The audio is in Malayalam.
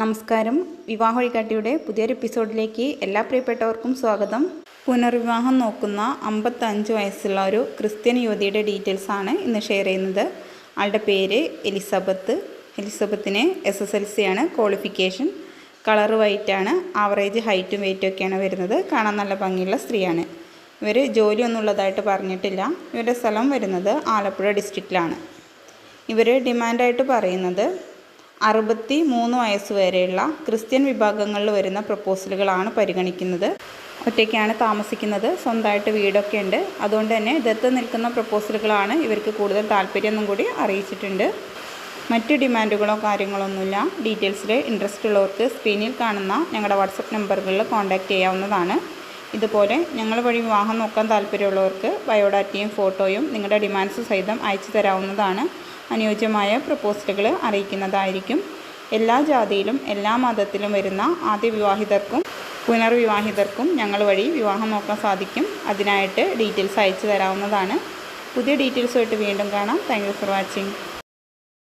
നമസ്കാരം. വിവാഹ വഴികാട്ടിയുടെ പുതിയൊരു എപ്പിസോഡിലേക്ക് എല്ലാ പ്രിയപ്പെട്ടവർക്കും സ്വാഗതം. പുനർവിവാഹം നോക്കുന്ന അമ്പത്തഞ്ച് വയസ്സുള്ള ഒരു ക്രിസ്ത്യൻ യുവതിയുടെ ഡീറ്റെയിൽസ് ആണ് ഇന്ന് ഷെയർ ചെയ്യുന്നത്. ആളുടെ പേര് എലിസബത്ത്. എലിസബത്തിന് എസ് എസ് എൽ സി ആണ് ക്വാളിഫിക്കേഷൻ. കളർ വൈറ്റ് ആണ്. ആവറേജ് ഹൈറ്റും വെയിറ്റും ഒക്കെയാണ് വരുന്നത്. കാണാൻ നല്ല ഭംഗിയുള്ള സ്ത്രീയാണ്. ഇവർ ജോലിയൊന്നും ഉള്ളതായിട്ട് പറഞ്ഞിട്ടില്ല. ഇവരുടെ സ്ഥലം വരുന്നത് ആലപ്പുഴ ഡിസ്ട്രിക്റ്റിലാണ് ഇവർ ഡിമാൻഡായിട്ട് പറയുന്നത് അറുപത്തി മൂന്ന് വയസ്സ് വരെയുള്ള ക്രിസ്ത്യൻ വിഭാഗങ്ങളിൽ വരുന്ന പ്രപ്പോസലുകളാണ് പരിഗണിക്കുന്നത്. ഒറ്റയ്ക്കാണ് താമസിക്കുന്നത്. സ്വന്തമായിട്ട് വീടൊക്കെ ഉണ്ട്. അതുകൊണ്ട് തന്നെ ദത്ത് നിൽക്കുന്ന പ്രപ്പോസലുകളാണ് ഇവർക്ക് കൂടുതൽ താല്പര്യം എന്നും കൂടി അറിയിച്ചിട്ടുണ്ട്. മറ്റ് ഡിമാൻഡുകളോ കാര്യങ്ങളൊന്നുമില്ല. ഡീറ്റെയിൽസിൽ ഇൻട്രസ്റ്റ് ഉള്ളവർക്ക് സ്ക്രീനിൽ കാണുന്ന ഞങ്ങളുടെ വാട്സപ്പ് നമ്പറുകളിൽ കോൺടാക്റ്റ് ചെയ്യാവുന്നതാണ്. ഇതുപോലെ ഞങ്ങൾ വഴി വിവാഹം നോക്കാൻ താല്പര്യമുള്ളവർക്ക് ബയോഡാറ്റയും ഫോട്ടോയും നിങ്ങളുടെ ഡിമാൻഡ്സ് സഹിതം അയച്ചു തരാവുന്നതാണ്. അനുയോജ്യമായ പ്രപ്പോസലുകൾ അറിയിക്കുന്നതായിരിക്കും. എല്ലാ ജാതിയിലും എല്ലാ മതത്തിലും വരുന്ന ആദ്യ വിവാഹിതർക്കും പുനർവിവാഹിതർക്കും ഞങ്ങൾ വഴി വിവാഹം നോക്കാൻ സാധിക്കും. അതിനായിട്ട് ഡീറ്റെയിൽസ് അയച്ചു തരാവുന്നതാണ്. പുതിയ ഡീറ്റെയിൽസുമായിട്ട് വീണ്ടും കാണാം. Thank for watching.